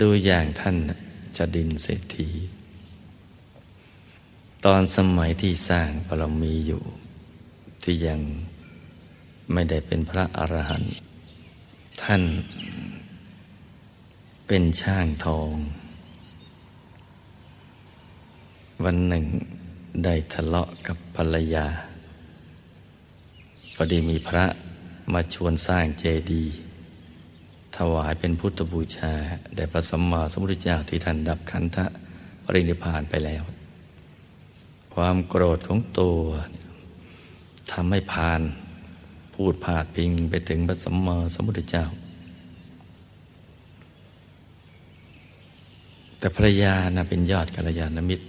ดูอย่างท่านจดินเศรษฐี ตอนสมัยที่สร้างบารมีอยู่ ที่ยังไม่ได้เป็นพระอรหันต์ท่านเป็นช่างทอง วันหนึ่งได้ทะเลาะกับภรรยา พอดีมีพระมาชวนสร้างเจดีย์ ถวายเป็นพุทธบูชาแด่พระสัมมาสัมพุทธเจ้าที่ท่านดับขันธะปรินิพานไปแล้ว ความโกรธของตัวทำให้พานพูดพาดพิงไปถึงพระสัมมาสัมพุทธเจ้า แต่ภรรยานะเป็นยอดกัลยาณมิตร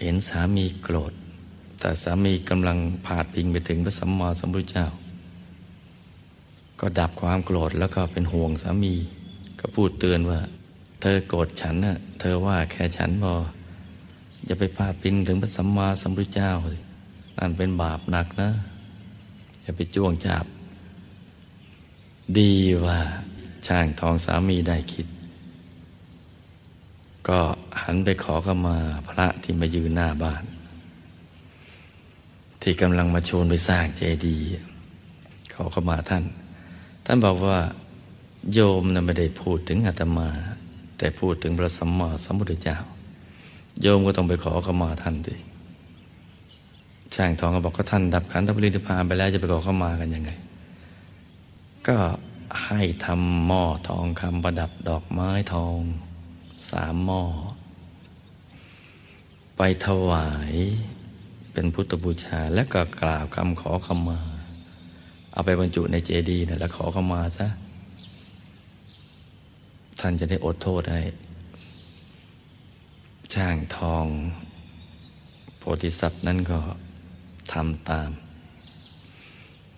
เห็นสามีโกรธ แต่สามีกำลังพาดพิงไปถึงพระสัมมาสัมพุทธเจ้า ก็ดับความโกรธแล้วก็เป็นห่วงสามี ก็พูดเตือนว่า เธอโกรธฉันน่ะเธอว่าแค่ฉันพออย่าไปพาดพิงถึงพระสัมมาสัมพุทธเจ้านั่นเป็นบาปหนักนะอย่าไปจ้วงจับ ดีว่าช่างทองสามีได้คิด ก็หันไปขอเข้ามาพระที่มายืนหน้าบ้าน ที่กำลังมาชวนไปสร้างเจดีย์ขอเข้ามาท่าน ท่านบอกว่า โยมนะไม่ได้พูดถึงอาตมา แต่พูดถึงพระสัมมาสัมพุทธเจ้า โยมก็ต้องไปขอขมาท่านสิช่างทองก็บอกก็ท่านดับขันธปรินิพพานไปแล้วจะไปขอเข้ามากันยังไง ก็ให้ทำหม้อทองคำประดับดอกไม้ทองสามหม้อ ไปถวายเป็นพุทธบูชาและก็กล่าวคำขอขมา เอาไปบรรจุในเจดีย์นะแล้วขอเขามาซะท่านจะได้อดโทษให้ช่างทอง โพธิสัตว์นั้นก็ทำตาม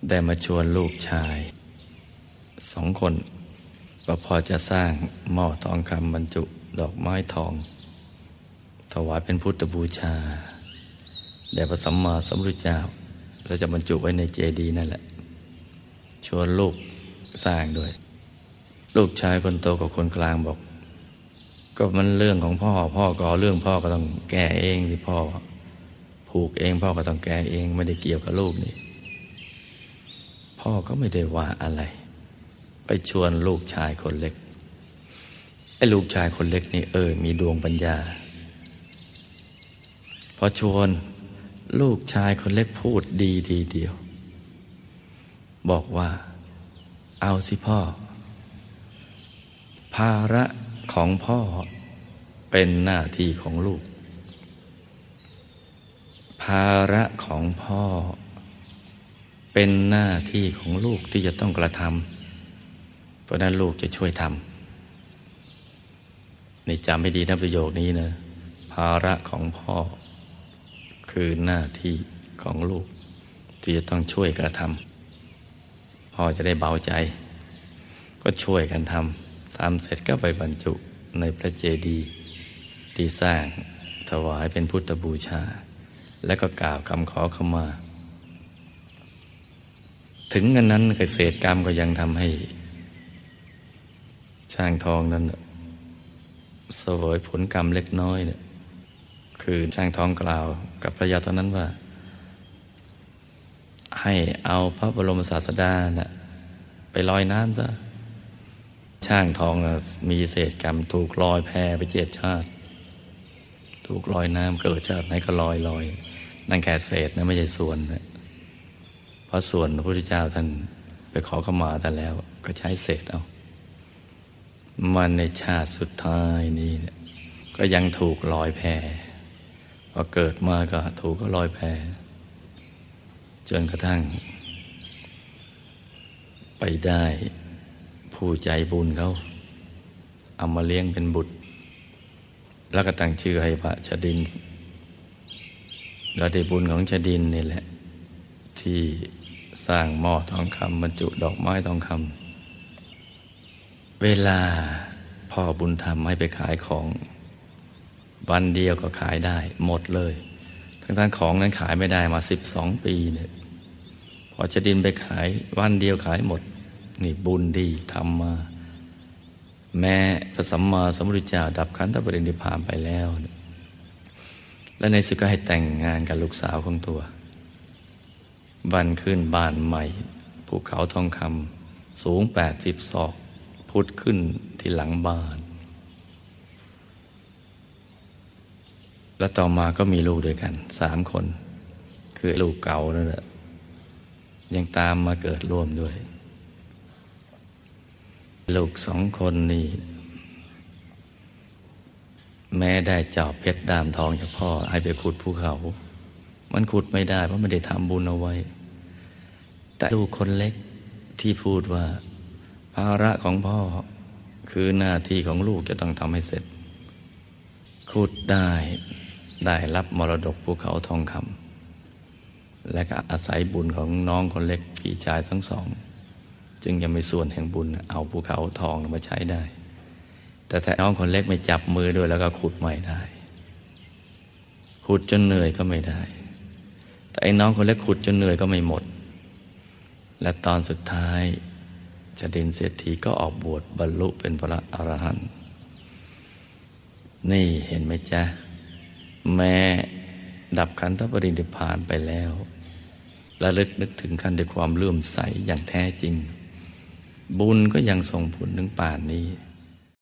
ได้มาชวนลูกชาย สองคนก็พอจะสร้างหม้อทองคำบรรจุดอกไม้ทอง ถวายเป็นพุทธบูชา แด่พระสัมมาสัมพุทธเจ้าเราจะบรรจุไว้ในเจดีย์นั่นแหละ ชวนลูกสร้างด้วย ลูกชายคนโตกับคนกลางบอก ก็มันเรื่องของพ่อ พ่อก็เรื่องพ่อก็ต้องแก้เองที่พ่อ ผูกเองพ่อก็ต้องแก้เองไม่ได้เกี่ยวกับลูกนี่ พ่อก็ไม่ได้ว่าอะไร ไปชวนลูกชายคนเล็กไอ้ลูกชายคนเล็กนี่เออ มีดวงปัญญา พอชวนลูกชายคนเล็กพูดดีทีเดียว บอกว่า เอาสิพ่อ ภาระของพ่อเป็นหน้าที่ของลูก ภาระของพ่อ เป็นหน้าที่ของลูกที่จะต้องกระทำเพราะนั้นลูกจะช่วยทำนี่จำให้ดีนะประโยคนี้นะ ภาระของพ่อ คือหน้าที่ของลูก ที่จะต้องช่วยกระทำ พ่อจะได้เบาใจ ก็ช่วยกันทำทำเสร็จก็ไปบรรจุในพระเจดีย์ที่สร้างถวายเป็นพุทธบูชา และก็กล่าวคำขอขมา ถึงกันนั้นเกษตรกรรมก็ยังทำให้ ช่างทองนั้นเสวยผลกรรมเล็กน้อยเนี่ยคือช่างทองกล่าวกับพระยาตอนนั้นว่า ให้เอาพระบรมศาสดานะ่ะไปลอยน้ำซะ ช่างทองมีเศษกรรม ถูกลอยแพไปเจ็ดชาติ ถูกลอยน้ำเกิดชาติไหนก็ลอยลอยนั่นแค่เศษนะไม่ใช่ส่วนนะเพราะส่วนพระพุทธเจ้าท่านไปขอขมาท่านแล้ว ก็ใช้เศษเอา มันในชาติสุดท้ายนี่ก็ยังถูกลอยแพพอเกิดมาก็ถูกก็ลอยแพ จนกระทั่ง ไปได้ผู้ใจบุญเขาเอามาเลี้ยงเป็นบุตร แล้วก็ตั้งชื่อให้พระชดินเราได้บุญของชดินนี่แหละ ที่สร้างหม้อทองคำบรรจุดอกไม้ทองคำเวลาพ่อบุญธรรมให้ไปขายของ วันเดียวก็ขายได้หมดเลย ทั้งๆของนั้นขายไม่ได้มาสิบสองปีเนี่ยพอชดินไปขายวันเดียวขายหมด นี่บุญดีทำมา แม้พระสัมมาสัมพุทธเจ้าดับขันธปรินิพพานไปแล้ว และในสุดก็ให้แต่งงานกับลูกสาวของตัวบันขึ้นบ้านใหม่ภูเขาทองคำสูงแปดสิบศอก พุทธขึ้นที่หลังบ้าน แล้วต่อมาก็มีลูกด้วยกันสามคน คือลูกเก่านั่นแหละยังตามมาเกิดร่วมด้วย ลูกสองคนนี่ แม้ได้จอบเพชรดามทองจากพ่อให้ไปขุดภูเขา มันขุดไม่ได้เพราะไม่ได้ทำบุญเอาไว้ แต่ลูกคนเล็กที่พูดว่าภาระของพ่อคือหน้าที่ของลูกจะต้องทำให้เสร็จ ขุดได้ ได้รับมรดกภูเขาทองคำและก็อาศัยบุญของน้องคนเล็กพี่ชายทั้งสอง จึงยังไม่ส่วนแห่งบุญเอาภูเขาทองมาใช้ได้ แต่ถ้าน้องคนเล็กไม่จับมือด้วยแล้วก็ขุดใหม่ได้ ขุดจนเหนื่อยก็ไม่ได้ แต่ไอ้น้องคนเล็กขุดจนเหนื่อยก็ไม่หมด และตอนสุดท้ายจดินเศรษฐีก็ออกบวชบรรลุเป็นพระอรหันต์นี่เห็นไหมจ๊ะ แม้ดับขันธปรินิพานไปแล้วและลึกนึกถึงขันด้วยความเลื่อมใสอย่างแท้จริง บุญก็ยังส่งผลถึงป่านนี้